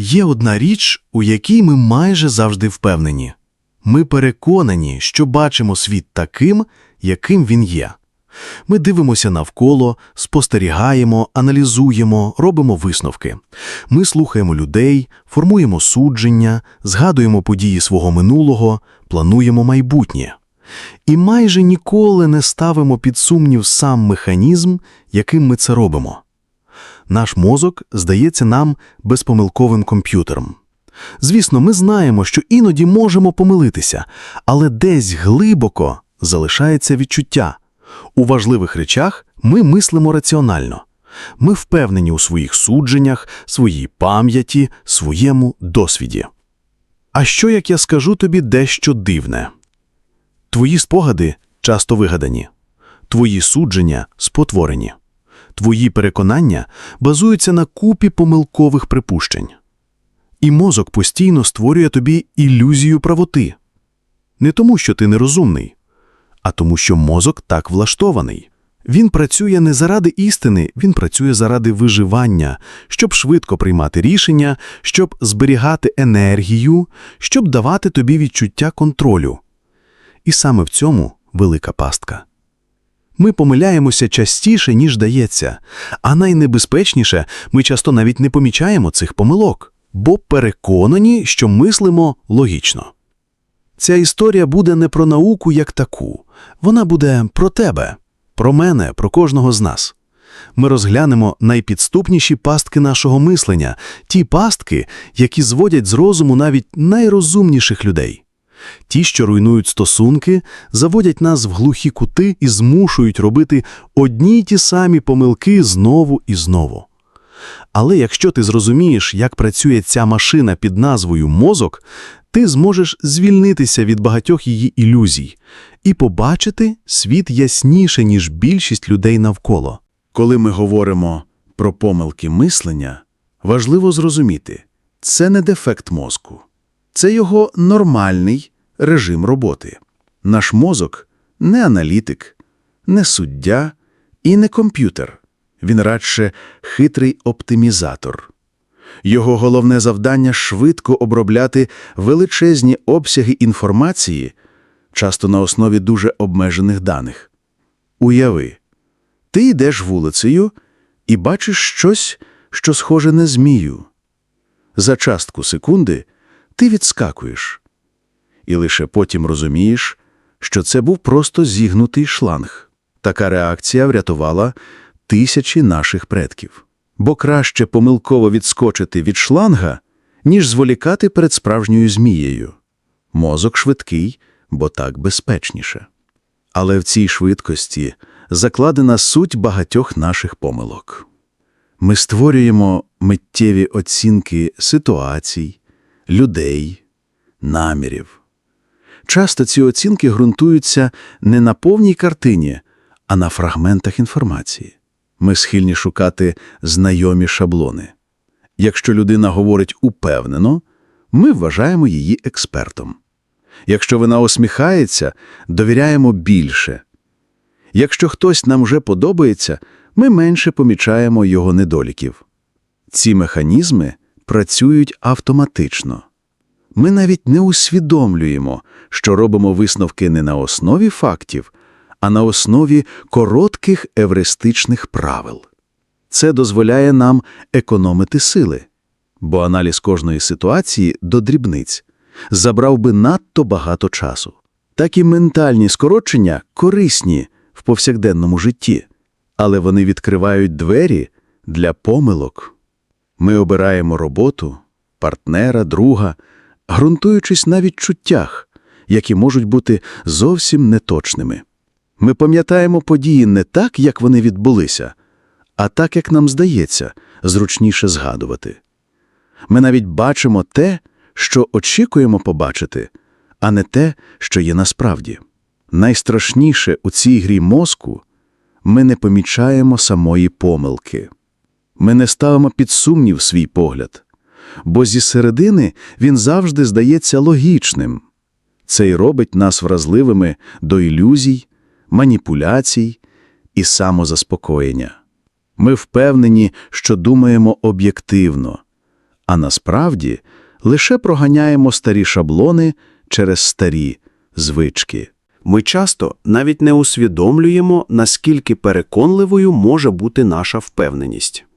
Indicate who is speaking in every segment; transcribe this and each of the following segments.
Speaker 1: Є одна річ, у якій ми майже завжди впевнені. Ми переконані, що бачимо світ таким, яким він є. Ми дивимося навколо, спостерігаємо, аналізуємо, робимо висновки. Ми слухаємо людей, формуємо судження, згадуємо події свого минулого, плануємо майбутнє. І майже ніколи не ставимо під сумнів сам механізм, яким ми це робимо. Наш мозок здається нам безпомилковим комп'ютером. Звісно, ми знаємо, що іноді можемо помилитися, але десь глибоко залишається відчуття. У важливих речах ми мислимо раціонально. Ми впевнені у своїх судженнях, своїй пам'яті, своєму досвіді. А що, як я скажу тобі дещо дивне? Твої спогади часто вигадані, твої судження спотворені, твої переконання базуються на купі помилкових припущень. І мозок постійно створює тобі ілюзію правоти. Не тому, що ти нерозумний, а тому, що мозок так влаштований. Він працює не заради істини, він працює заради виживання, щоб швидко приймати рішення, щоб зберігати енергію, щоб давати тобі відчуття контролю. І саме в цьому велика пастка. Ми помиляємося частіше, ніж дається, а найнебезпечніше, ми часто навіть не помічаємо цих помилок, бо переконані, що мислимо логічно. Ця історія буде не про науку як таку, вона буде про тебе, про мене, про кожного з нас. Ми розглянемо найпідступніші пастки нашого мислення, ті пастки, які зводять з розуму навіть найрозумніших людей. Ті, що руйнують стосунки, заводять нас в глухі кути і змушують робити одні й ті самі помилки знову і знову. Але якщо ти зрозумієш, як працює ця машина під назвою мозок, ти зможеш звільнитися від багатьох її ілюзій і побачити світ ясніше, ніж більшість людей навколо.
Speaker 2: Коли ми говоримо про помилки мислення, важливо зрозуміти, це не дефект мозку, це його нормальний режим роботи. Наш мозок не аналітик, не суддя і не комп'ютер. Він радше хитрий оптимізатор. Його головне завдання – швидко обробляти величезні обсяги інформації, часто на основі дуже обмежених даних. Уяви, ти йдеш вулицею і бачиш щось, що схоже на змію. За частку секунди ти відскакуєш. І лише потім розумієш, що це був просто зігнутий шланг. Така реакція врятувала тисячі наших предків. Бо краще помилково відскочити від шланга, ніж зволікати перед справжньою змією. Мозок швидкий, бо так безпечніше. Але в цій швидкості закладена суть багатьох наших помилок. Ми створюємо миттєві оцінки ситуацій, людей, намірів. Часто ці оцінки ґрунтуються не на повній картині, а на фрагментах інформації. Ми схильні шукати знайомі шаблони. Якщо людина говорить упевнено, ми вважаємо її експертом. Якщо вона усміхається, довіряємо більше. Якщо хтось нам вже подобається, ми менше помічаємо його недоліків. Ці механізми працюють автоматично. Ми навіть не усвідомлюємо, що робимо висновки не на основі фактів, а на основі коротких евристичних правил. Це дозволяє нам економити сили, бо аналіз кожної ситуації до дрібниць забрав би надто багато часу. Так і ментальні скорочення корисні в повсякденному житті, але вони відкривають двері для помилок. Ми обираємо роботу, партнера, друга, ґрунтуючись на відчуттях, які можуть бути зовсім неточними. Ми пам'ятаємо події не так, як вони відбулися, а так, як нам здається, зручніше згадувати. Ми навіть бачимо те, що очікуємо побачити, а не те, що є насправді. Найстрашніше у цій грі мозку ми не помічаємо самої помилки. Ми не ставимо під сумнів свій погляд, бо зі середини він завжди здається логічним. Це й робить нас вразливими до ілюзій, маніпуляцій і самозаспокоєння. Ми впевнені, що думаємо об'єктивно, а насправді лише проганяємо старі шаблони через старі звички.
Speaker 3: Ми часто навіть не усвідомлюємо, наскільки переконливою може бути наша впевненість.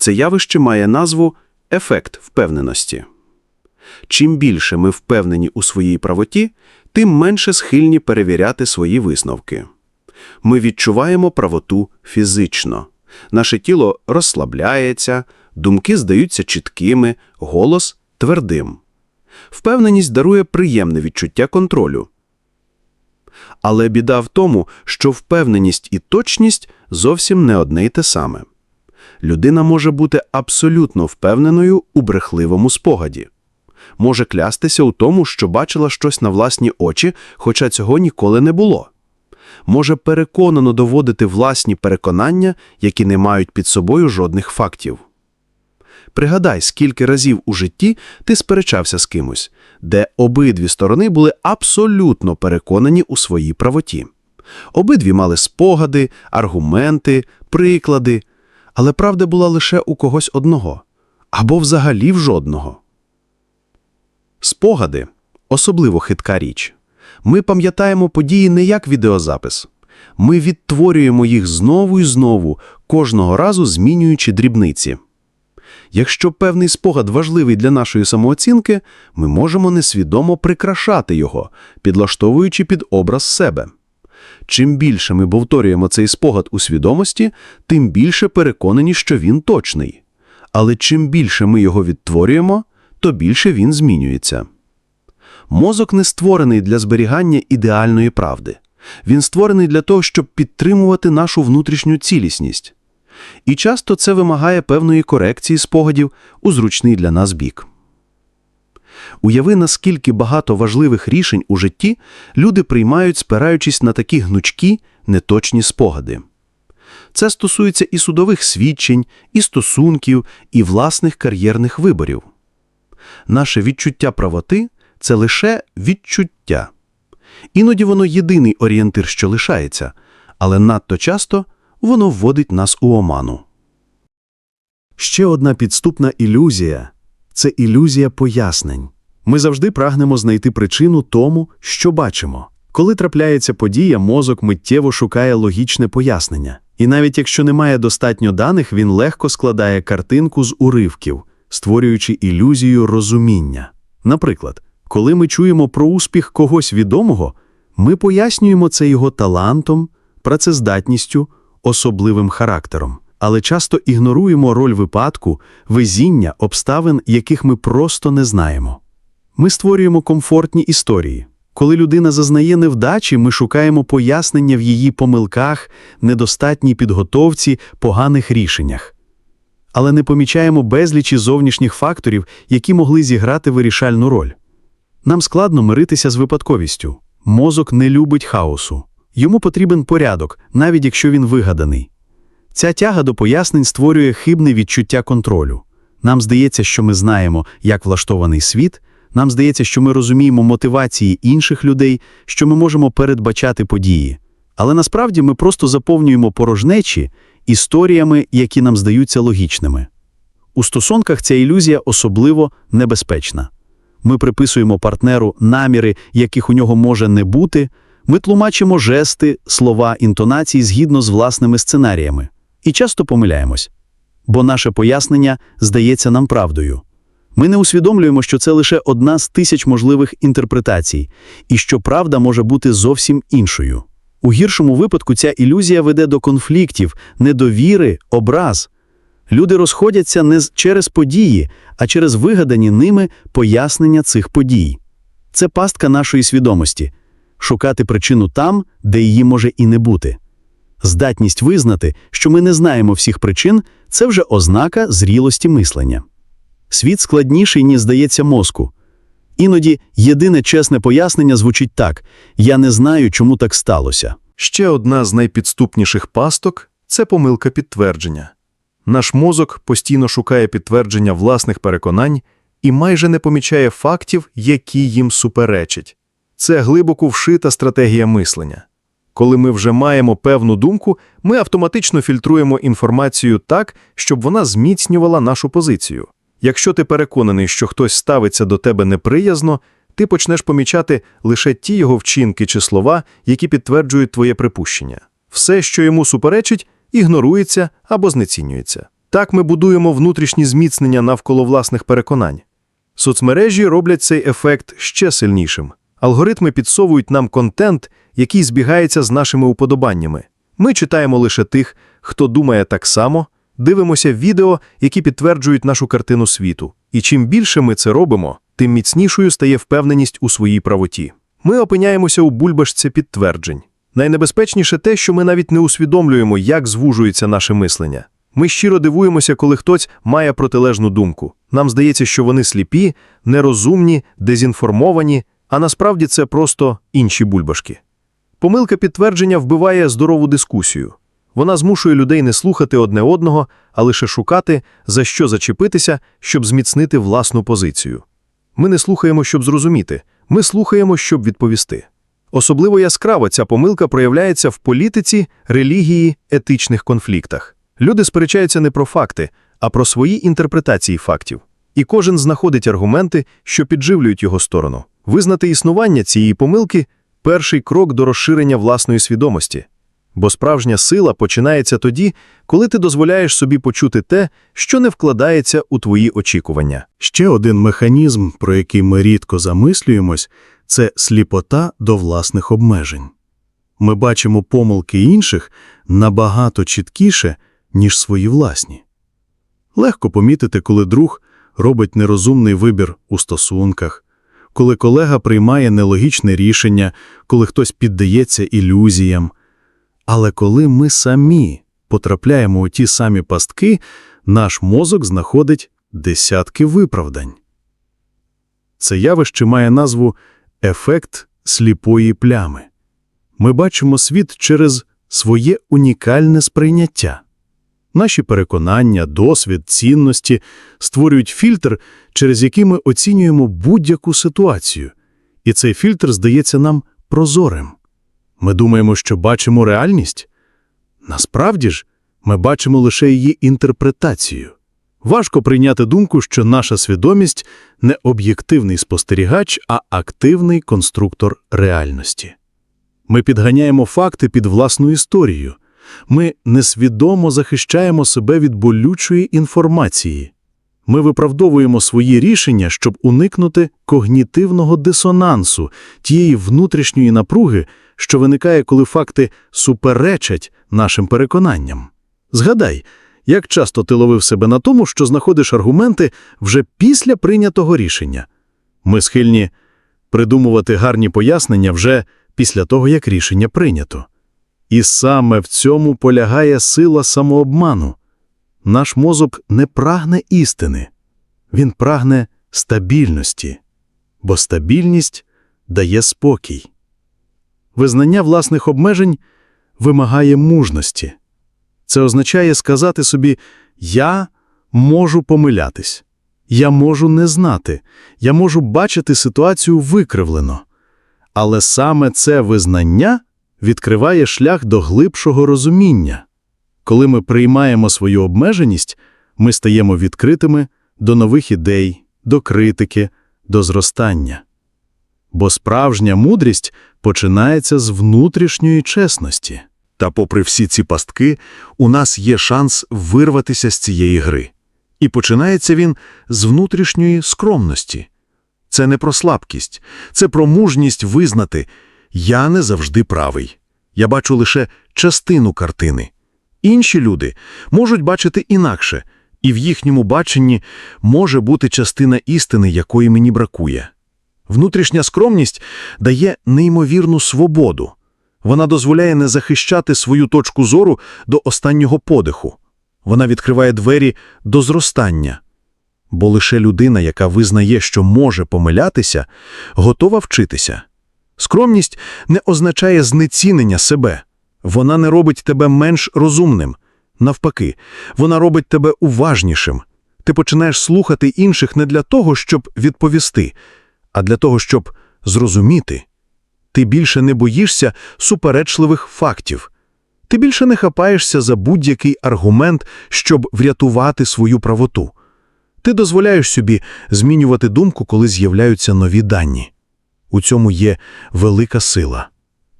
Speaker 3: Це явище має назву ефект впевненості. Чим більше ми впевнені у своїй правоті, тим менше схильні перевіряти свої висновки. Ми відчуваємо правоту фізично. Наше тіло розслабляється, думки здаються чіткими, голос твердим. Впевненість дарує приємне відчуття контролю. Але біда в тому, що впевненість і точність зовсім не одне й те саме. Людина може бути абсолютно впевненою у брехливому спогаді. Може клястися у тому, що бачила щось на власні очі, хоча цього ніколи не було. Може переконано доводити власні переконання, які не мають під собою жодних фактів. Пригадай, скільки разів у житті ти сперечався з кимось, де обидві сторони були абсолютно переконані у своїй правоті. Обидві мали спогади, аргументи, приклади, але правда була лише у когось одного, або взагалі в жодного. Спогади – особливо хитка річ. Ми пам'ятаємо події не як відеозапис. Ми відтворюємо їх знову і знову, кожного разу змінюючи дрібниці. Якщо певний спогад важливий для нашої самооцінки, ми можемо несвідомо прикрашати його, підлаштовуючи під образ себе. Чим більше ми повторюємо цей спогад у свідомості, тим більше переконані, що він точний. Але чим більше ми його відтворюємо, то більше він змінюється. Мозок не створений для зберігання ідеальної правди. Він створений для того, щоб підтримувати нашу внутрішню цілісність. І часто це вимагає певної корекції спогадів у зручний для нас бік. Уяви, наскільки багато важливих рішень у житті люди приймають, спираючись на такі гнучкі, неточні спогади. Це стосується і судових свідчень, і стосунків, і власних кар'єрних виборів. Наше відчуття правоти – це лише відчуття. Іноді воно єдиний орієнтир, що лишається, але надто часто воно вводить нас у оману.
Speaker 1: Ще одна підступна ілюзія – це ілюзія пояснень. Ми завжди прагнемо знайти причину тому, що бачимо. Коли трапляється подія, мозок миттєво шукає логічне пояснення. І навіть якщо немає достатньо даних, він легко складає картинку з уривків, створюючи ілюзію розуміння. Наприклад, коли ми чуємо про успіх когось відомого, ми пояснюємо це його талантом, працездатністю, особливим характером. Але часто ігноруємо роль випадку, везіння, обставин, яких ми просто не знаємо. Ми створюємо комфортні історії. Коли людина зазнає невдачі, ми шукаємо пояснення в її помилках, недостатній підготовці, поганих рішеннях. Але не помічаємо безлічі зовнішніх факторів, які могли зіграти вирішальну роль. Нам складно миритися з випадковістю. Мозок не любить хаосу. Йому потрібен порядок, навіть якщо він вигаданий. Ця тяга до пояснень створює хибне відчуття контролю. Нам здається, що ми знаємо, як влаштований світ, нам здається, що ми розуміємо мотивації інших людей, що ми можемо передбачати події. Але насправді ми просто заповнюємо порожнечі історіями, які нам здаються логічними. У стосунках ця ілюзія особливо небезпечна. Ми приписуємо партнеру наміри, яких у нього може не бути, ми тлумачимо жести, слова, інтонації згідно з власними сценаріями. І часто помиляємось, бо наше пояснення здається нам правдою. Ми не усвідомлюємо, що це лише одна з тисяч можливих інтерпретацій, і що правда може бути зовсім іншою. У гіршому випадку ця ілюзія веде до конфліктів, недовіри, образ. Люди розходяться не через події, а через вигадані ними пояснення цих подій. Це пастка нашої свідомості – шукати причину там, де її може і не бути. Здатність визнати, що ми не знаємо всіх причин – це вже ознака зрілості мислення. Світ складніший, ніж здається мозку. Іноді єдине чесне пояснення звучить так «я не знаю, чому так сталося».
Speaker 4: Ще одна з найпідступніших пасток – це помилка підтвердження. Наш мозок постійно шукає підтвердження власних переконань і майже не помічає фактів, які їм суперечать. Це глибоко вшита стратегія мислення. Коли ми вже маємо певну думку, ми автоматично фільтруємо інформацію так, щоб вона зміцнювала нашу позицію. Якщо ти переконаний, що хтось ставиться до тебе неприязно, ти почнеш помічати лише ті його вчинки чи слова, які підтверджують твоє припущення. Все, що йому суперечить, ігнорується або знецінюється. Так ми будуємо внутрішні зміцнення навколо власних переконань. Соцмережі роблять цей ефект ще сильнішим. Алгоритми підсовують нам контент, який збігається з нашими уподобаннями. Ми читаємо лише тих, хто думає так само, дивимося відео, які підтверджують нашу картину світу. І чим більше ми це робимо, тим міцнішою стає впевненість у своїй правоті. Ми опиняємося у бульбашці підтверджень. Найнебезпечніше те, що ми навіть не усвідомлюємо, як звужується наше мислення. Ми щиро дивуємося, коли хтось має протилежну думку. Нам здається, що вони сліпі, нерозумні, дезінформовані, а насправді це просто інші бульбашки. Помилка підтвердження вбиває здорову дискусію. Вона змушує людей не слухати одне одного, а лише шукати, за що зачепитися, щоб зміцнити власну позицію. Ми не слухаємо, щоб зрозуміти, ми слухаємо, щоб відповісти. Особливо яскраво ця помилка проявляється в політиці, релігії, етичних конфліктах. Люди сперечаються не про факти, а про свої інтерпретації фактів. І кожен знаходить аргументи, що підживлюють його сторону. Визнати існування цієї помилки перший крок до розширення власної свідомості. Бо справжня сила починається тоді, коли ти дозволяєш собі почути те, що не вкладається у твої очікування.
Speaker 1: Ще один механізм, про який ми рідко замислюємось, це сліпота до власних обмежень. Ми бачимо помилки інших набагато чіткіше, ніж свої власні. Легко помітити, коли друг робить нерозумний вибір у стосунках, коли колега приймає нелогічне рішення, коли хтось піддається ілюзіям. Але коли ми самі потрапляємо у ті самі пастки, наш мозок знаходить десятки виправдань. Це явище має назву ефект сліпої плями. Ми бачимо світ через своє унікальне сприйняття. Наші переконання, досвід, цінності створюють фільтр, через який ми оцінюємо будь-яку ситуацію, і цей фільтр здається нам прозорим. Ми думаємо, що бачимо реальність. Насправді ж, ми бачимо лише її інтерпретацію. Важко прийняти думку, що наша свідомість не об'єктивний спостерігач, а активний конструктор реальності. Ми підганяємо факти під власну історію. Ми несвідомо захищаємо себе від болючої інформації. Ми виправдовуємо свої рішення, щоб уникнути когнітивного дисонансу, тієї внутрішньої напруги, що виникає, коли факти суперечать нашим переконанням. Згадай, як часто ти ловив себе на тому, що знаходиш аргументи вже після прийнятого рішення. Ми схильні придумувати гарні пояснення вже після того, як рішення прийнято. І саме в цьому полягає сила самообману. Наш мозок не прагне істини, він прагне стабільності, бо стабільність дає спокій. Визнання власних обмежень вимагає мужності. Це означає сказати собі «я можу помилятись, я можу не знати, я можу бачити ситуацію викривлено». Але саме це визнання відкриває шлях до глибшого розуміння. Коли ми приймаємо свою обмеженість, ми стаємо відкритими до нових ідей, до критики, до зростання. Бо справжня мудрість починається з внутрішньої чесності.
Speaker 2: Та попри всі ці пастки, у нас є шанс вирватися з цієї гри. І починається він з внутрішньої скромності. Це не про слабкість, це про мужність визнати «я не завжди правий». Я бачу лише частину картини. Інші люди можуть бачити інакше, і в їхньому баченні може бути частина істини, якої мені бракує. Внутрішня скромність дає неймовірну свободу. Вона дозволяє не захищати свою точку зору до останнього подиху. Вона відкриває двері до зростання. Бо лише людина, яка визнає, що може помилятися, готова вчитися. Скромність не означає знецінення себе. Вона не робить тебе менш розумним. Навпаки, вона робить тебе уважнішим. Ти починаєш слухати інших не для того, щоб відповісти, а для того, щоб зрозуміти. Ти більше не боїшся суперечливих фактів. Ти більше не хапаєшся за будь-який аргумент, щоб врятувати свою правоту.
Speaker 4: Ти дозволяєш собі змінювати думку, коли з'являються нові дані. У цьому є велика сила.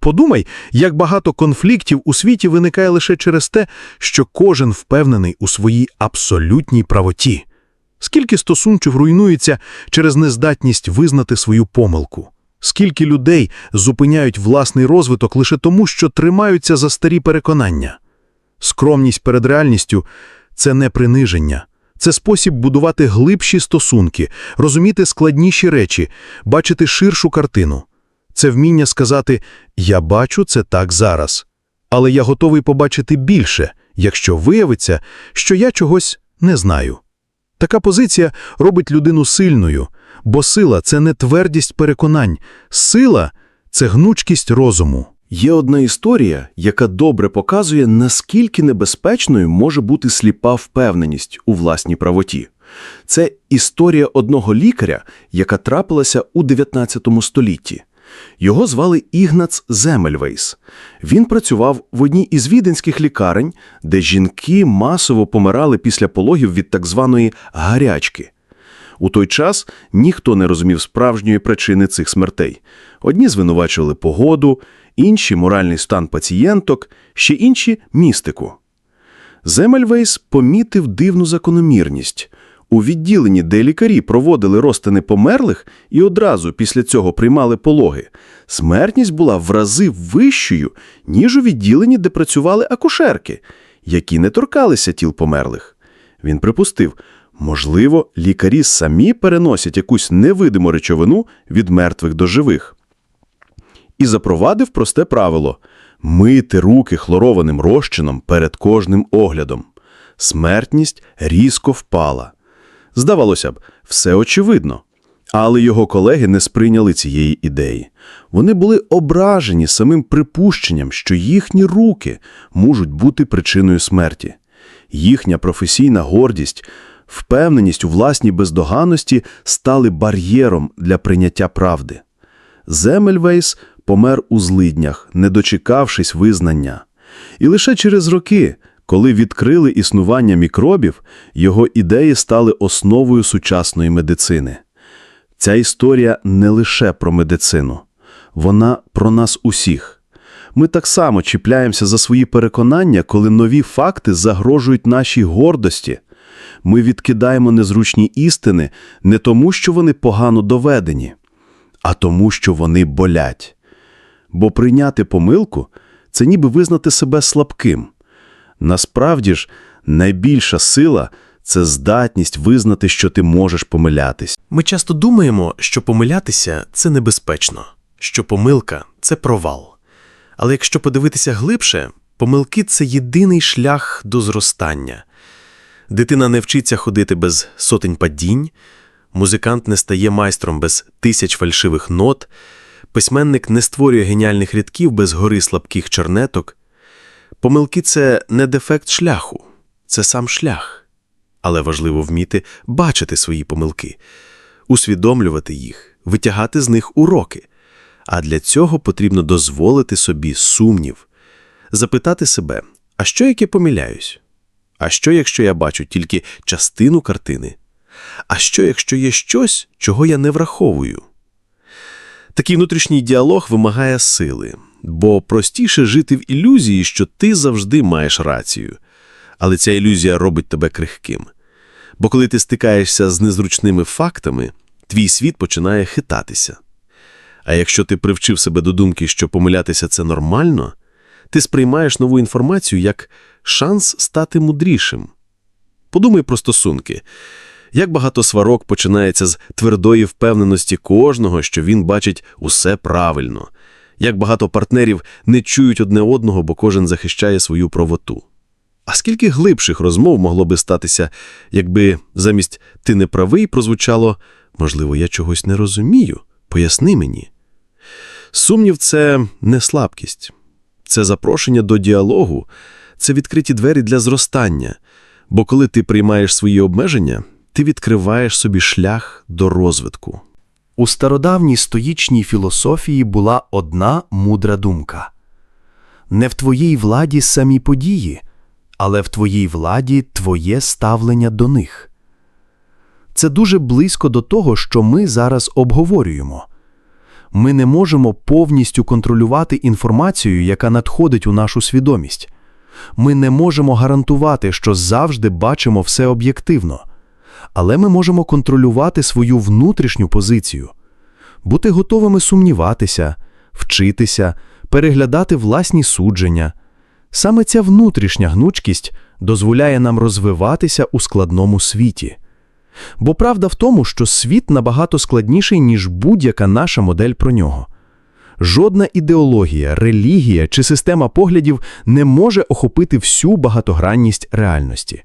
Speaker 4: Подумай, як багато конфліктів у світі виникає лише через те, що кожен впевнений у своїй абсолютній правоті. Скільки стосунків руйнується через нездатність визнати свою помилку? Скільки людей зупиняють власний розвиток лише тому, що тримаються за старі переконання? Скромність перед реальністю – це не приниження. Це спосіб будувати глибші стосунки, розуміти складніші речі, бачити ширшу картину. Це вміння сказати «я бачу це так зараз», але я готовий побачити більше, якщо виявиться, що я чогось не знаю. Така позиція робить людину сильною, бо сила – це не твердість переконань, сила – це гнучкість розуму.
Speaker 3: Є одна історія, яка добре показує, наскільки небезпечною може бути сліпа впевненість у власній правоті. Це історія одного лікаря, яка трапилася у 19 столітті. Його звали Ігнац Земельвейс. Він працював в одній із віденських лікарень, де жінки масово помирали після пологів від так званої гарячки. У той час ніхто не розумів справжньої причини цих смертей. Одні звинувачували погоду, інші – моральний стан пацієнток, ще інші – містику. Земельвейс помітив дивну закономірність. У відділенні, де лікарі проводили розтини померлих і одразу після цього приймали пологи, смертність була в рази вищою, ніж у відділенні, де працювали акушерки, які не торкалися тіл померлих. Він припустив, можливо, лікарі самі переносять якусь невидиму речовину від мертвих до живих. І запровадив просте правило – мити руки хлорованим розчином перед кожним оглядом. Смертність різко впала. Здавалося б, все очевидно. Але його колеги не сприйняли цієї ідеї. Вони були ображені самим припущенням, що їхні руки можуть бути причиною смерті. Їхня професійна гордість, впевненість у власній бездоганності стали бар'єром для прийняття правди. Земельвейс помер у злиднях, не дочекавшись визнання. І лише через роки, коли відкрили існування мікробів, його ідеї стали основою сучасної медицини. Ця історія не лише про медицину. Вона про нас усіх. Ми так само чіпляємося за свої переконання, коли нові факти загрожують нашій гордості. Ми відкидаємо незручні істини не тому, що вони погано доведені, а тому, що вони болять. Бо прийняти помилку – це ніби визнати себе слабким. Насправді ж, найбільша сила – це здатність визнати, що ти можеш помилятись.
Speaker 5: Ми часто думаємо, що помилятися це небезпечно, що помилка це провал. Але якщо подивитися глибше, помилки це єдиний шлях до зростання. Дитина не вчиться ходити без сотень падінь, музикант не стає майстром без тисяч фальшивих нот, письменник не створює геніальних рядків без гори слабких чернеток. Помилки це не дефект шляху, це сам шлях. Але важливо вміти бачити свої помилки, усвідомлювати їх, витягати з них уроки. А для цього потрібно дозволити собі сумнів, запитати себе, а що як я помиляюсь? А що, якщо я бачу тільки частину картини? А що, якщо є щось, чого я не враховую? Такий внутрішній діалог вимагає сили, бо простіше жити в ілюзії, що ти завжди маєш рацію. Але ця ілюзія робить тебе крихким. Бо коли ти стикаєшся з незручними фактами, твій світ починає хитатися. А якщо ти привчив себе до думки, що помилятися це нормально, ти сприймаєш нову інформацію як шанс стати мудрішим. Подумай про стосунки. Як багато сварок починається з твердої впевненості кожного, що він бачить усе правильно, як багато партнерів не чують одне одного, бо кожен захищає свою правоту. А скільки глибших розмов могло би статися, якби замість «ти не правий» прозвучало «можливо, я чогось не розумію, поясни мені». Сумнів – це не слабкість, це запрошення до діалогу, це відкриті двері для зростання, бо коли ти приймаєш свої обмеження, ти відкриваєш собі шлях до розвитку.
Speaker 1: У стародавній стоїчній філософії була одна мудра думка. Не в твоїй владі самі події, але в твоїй владі твоє ставлення до них.
Speaker 4: Це дуже близько до того, що ми зараз обговорюємо. Ми не можемо повністю контролювати інформацію, яка надходить у нашу свідомість. Ми не можемо гарантувати, що завжди бачимо все об'єктивно. Але ми можемо контролювати свою внутрішню позицію, бути готовими сумніватися, вчитися, переглядати власні судження. Саме ця внутрішня гнучкість дозволяє нам розвиватися у складному світі. Бо правда в тому, що світ набагато складніший, ніж будь-яка наша модель про нього. Жодна ідеологія, релігія чи система поглядів не може охопити всю багатогранність реальності.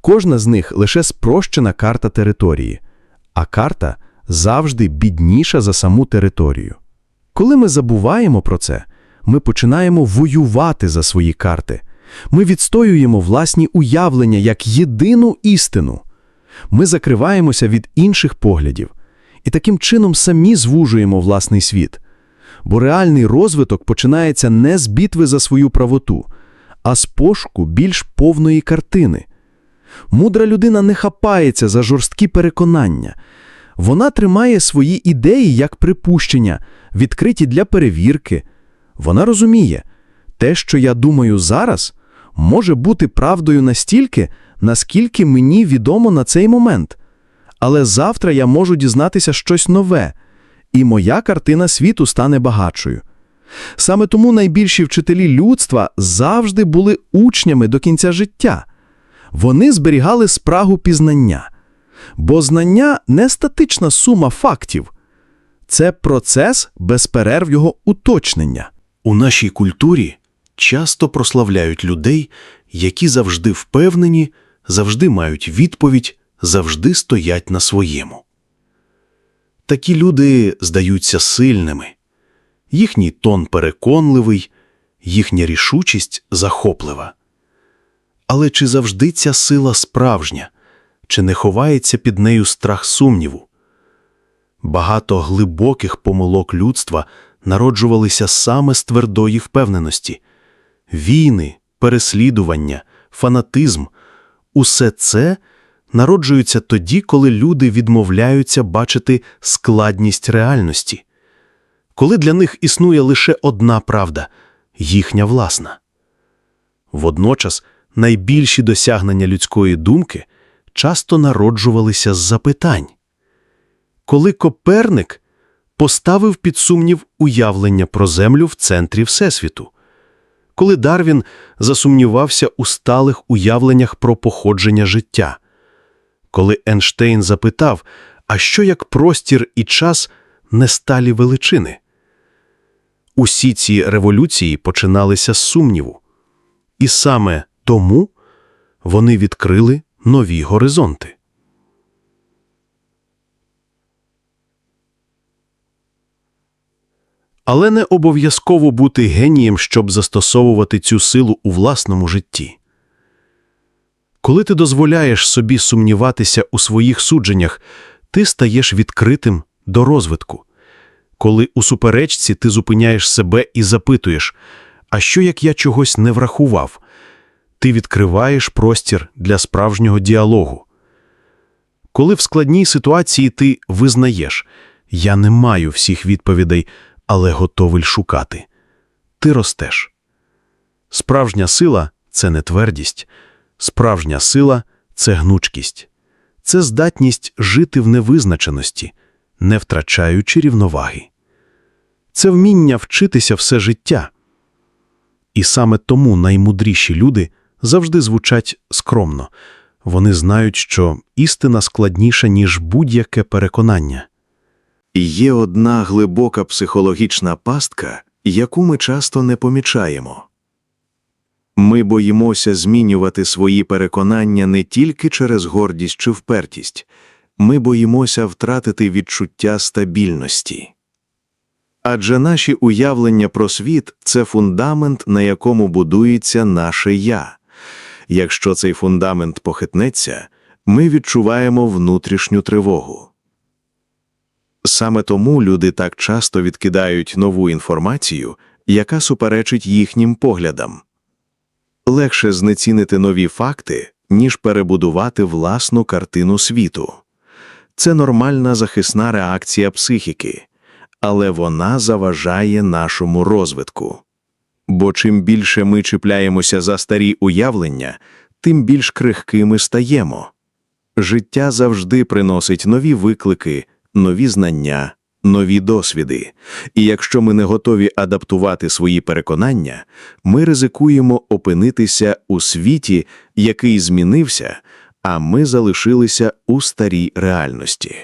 Speaker 4: Кожна з них лише спрощена карта території, а карта завжди бідніша за саму територію. Коли ми забуваємо про це, ми починаємо воювати за свої карти. Ми відстоюємо власні уявлення як єдину істину. Ми закриваємося від інших поглядів і таким чином самі звужуємо власний світ. Бо реальний розвиток починається не з битви за свою правоту, а з пошуку більш повної картини. Мудра людина не хапається за жорсткі переконання. Вона тримає свої ідеї як припущення, відкриті для перевірки. Вона розуміє, те, що я думаю зараз, може бути правдою настільки, наскільки мені відомо на цей момент. Але завтра я можу дізнатися щось нове, і моя картина світу стане багатшою. Саме тому найбільші вчителі людства завжди були учнями до кінця життя. Вони зберігали спрагу пізнання. Бо знання не статична сума фактів, це процес без перерв його уточнення.
Speaker 5: У нашій культурі часто прославляють людей, які завжди впевнені, завжди мають відповідь, завжди стоять на своєму. Такі люди здаються сильними. Їхній тон переконливий, їхня рішучість захоплива. Але чи завжди ця сила справжня, чи не ховається під нею страх сумніву? Багато глибоких помилок людства народжувалися саме з твердої впевненості. Війни, переслідування, фанатизм – усе це народжується тоді, коли люди відмовляються бачити складність реальності. Коли для них існує лише одна правда – їхня власна. Водночас найбільші досягнення людської думки часто народжувалися з запитань. Коли Коперник поставив під сумнів уявлення про Землю в центрі Всесвіту, коли Дарвін засумнівався у сталих уявленнях про походження життя, коли Ейнштейн запитав, а що як простір і час не сталі величини? Усі ці революції починалися з сумніву. І саме тому вони відкрили нові горизонти. Але не обов'язково бути генієм, щоб застосовувати цю силу у власному житті. Коли ти дозволяєш собі сумніватися у своїх судженнях, ти стаєш відкритим до розвитку. Коли у суперечці ти зупиняєш себе і запитуєш, а що як я чогось не врахував, ти відкриваєш простір для справжнього діалогу. Коли в складній ситуації ти визнаєш, я не маю всіх відповідей, але готовий шукати. Ти ростеш. Справжня сила це не твердість, справжня сила це гнучкість, це здатність жити в невизначеності, не втрачаючи рівноваги. Це вміння вчитися все життя. І саме тому наймудріші люди завжди звучать скромно. Вони знають, що істина складніша, ніж будь-яке переконання.
Speaker 1: Є одна глибока психологічна пастка, яку ми часто не помічаємо. Ми боїмося змінювати свої переконання не тільки через гордість чи впертість, ми боїмося втратити відчуття стабільності. Адже наші уявлення про світ це фундамент, на якому будується наше я. Якщо цей фундамент похитнеться, ми відчуваємо внутрішню тривогу. Саме тому люди так часто відкидають нову інформацію, яка суперечить їхнім поглядам. Легше знецінити нові факти, ніж перебудувати власну картину світу. Це нормальна захисна реакція психіки, але вона заважає нашому розвитку. Бо чим більше ми чіпляємося за старі уявлення, тим більш крихкими стаємо. Життя завжди приносить нові виклики, нові знання, нові досвіди. І якщо ми не готові адаптувати свої переконання, ми ризикуємо опинитися у світі, який змінився, а ми залишилися у старій реальності.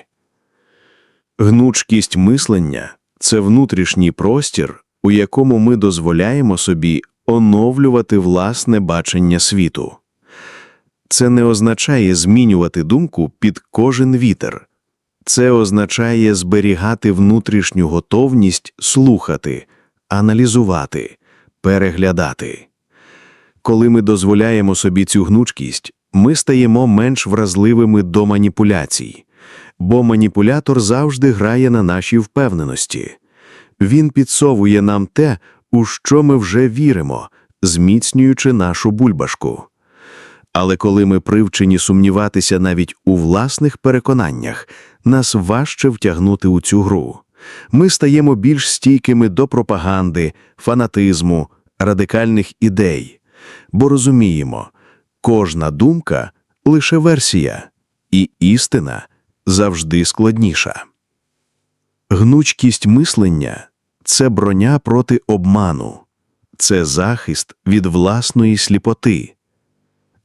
Speaker 1: Гнучкість мислення це внутрішній простір, у якому ми дозволяємо собі оновлювати власне бачення світу. Це не означає змінювати думку під кожен вітер. Це означає зберігати внутрішню готовність слухати, аналізувати, переглядати. Коли ми дозволяємо собі цю гнучкість, ми стаємо менш вразливими до маніпуляцій, бо маніпулятор завжди грає на нашій впевненості. Він підсовує нам те, у що ми вже віримо, зміцнюючи нашу бульбашку. Але коли ми привчені сумніватися навіть у власних переконаннях, нас важче втягнути у цю гру. Ми стаємо більш стійкими до пропаганди, фанатизму, радикальних ідей, бо розуміємо, кожна думка лише версія, і істина завжди складніша. Гнучкість мислення це броня проти обману, це захист від власної сліпоти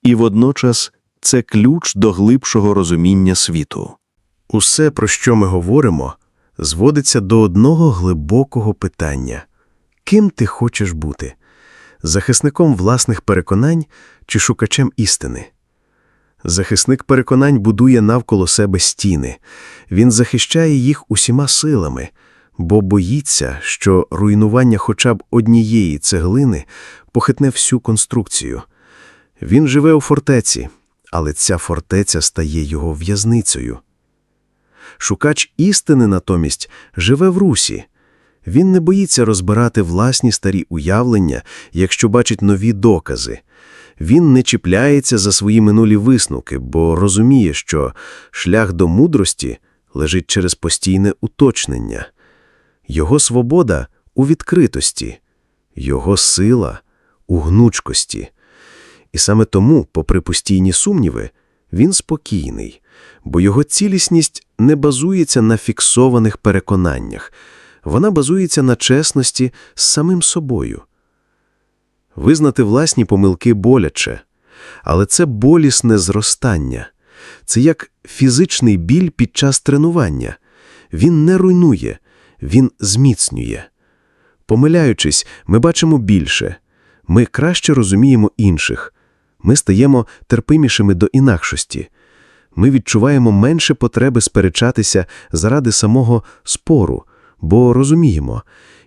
Speaker 1: і водночас це ключ до глибшого розуміння світу.
Speaker 5: Усе, про що ми говоримо, зводиться до одного глибокого питання ким ти хочеш бути? Захисником власних переконань чи шукачем істини? Захисник переконань будує навколо себе стіни. Він захищає їх усіма силами, бо боїться, що руйнування хоча б однієї цеглини похитне всю конструкцію. Він живе у фортеці, але ця фортеця стає його в'язницею. Шукач істини натомість живе в русі. Він не боїться розбирати власні старі уявлення, якщо бачить нові докази. Він не чіпляється за свої минулі висновки, бо розуміє, що шлях до мудрості лежить через постійне уточнення. Його свобода у відкритості, його сила у гнучкості. І саме тому, попри постійні сумніви, він спокійний, бо його цілісність не базується на фіксованих переконаннях, вона базується на чесності з самим собою. Визнати власні помилки боляче, але це болісне зростання. Це як фізичний біль під час тренування. Він не руйнує, він зміцнює. Помиляючись, ми бачимо більше, ми краще розуміємо інших, ми стаємо терпимішими до інакшості, ми відчуваємо менше потреби сперечатися заради самого спору, бо розуміємо,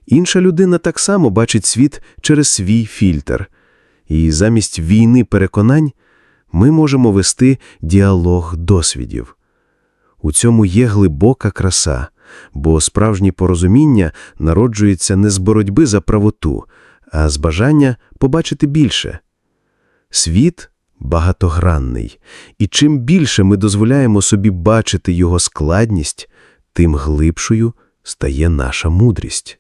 Speaker 5: інша людина так само бачить світ через свій фільтр, і замість війни переконань ми можемо вести діалог досвідів. У цьому є глибока краса, бо справжнє порозуміння народжується не з боротьби за правоту, а з бажання побачити більше. Світ багатогранний, і чим більше ми дозволяємо собі бачити його складність, тим глибшою стає наша мудрість.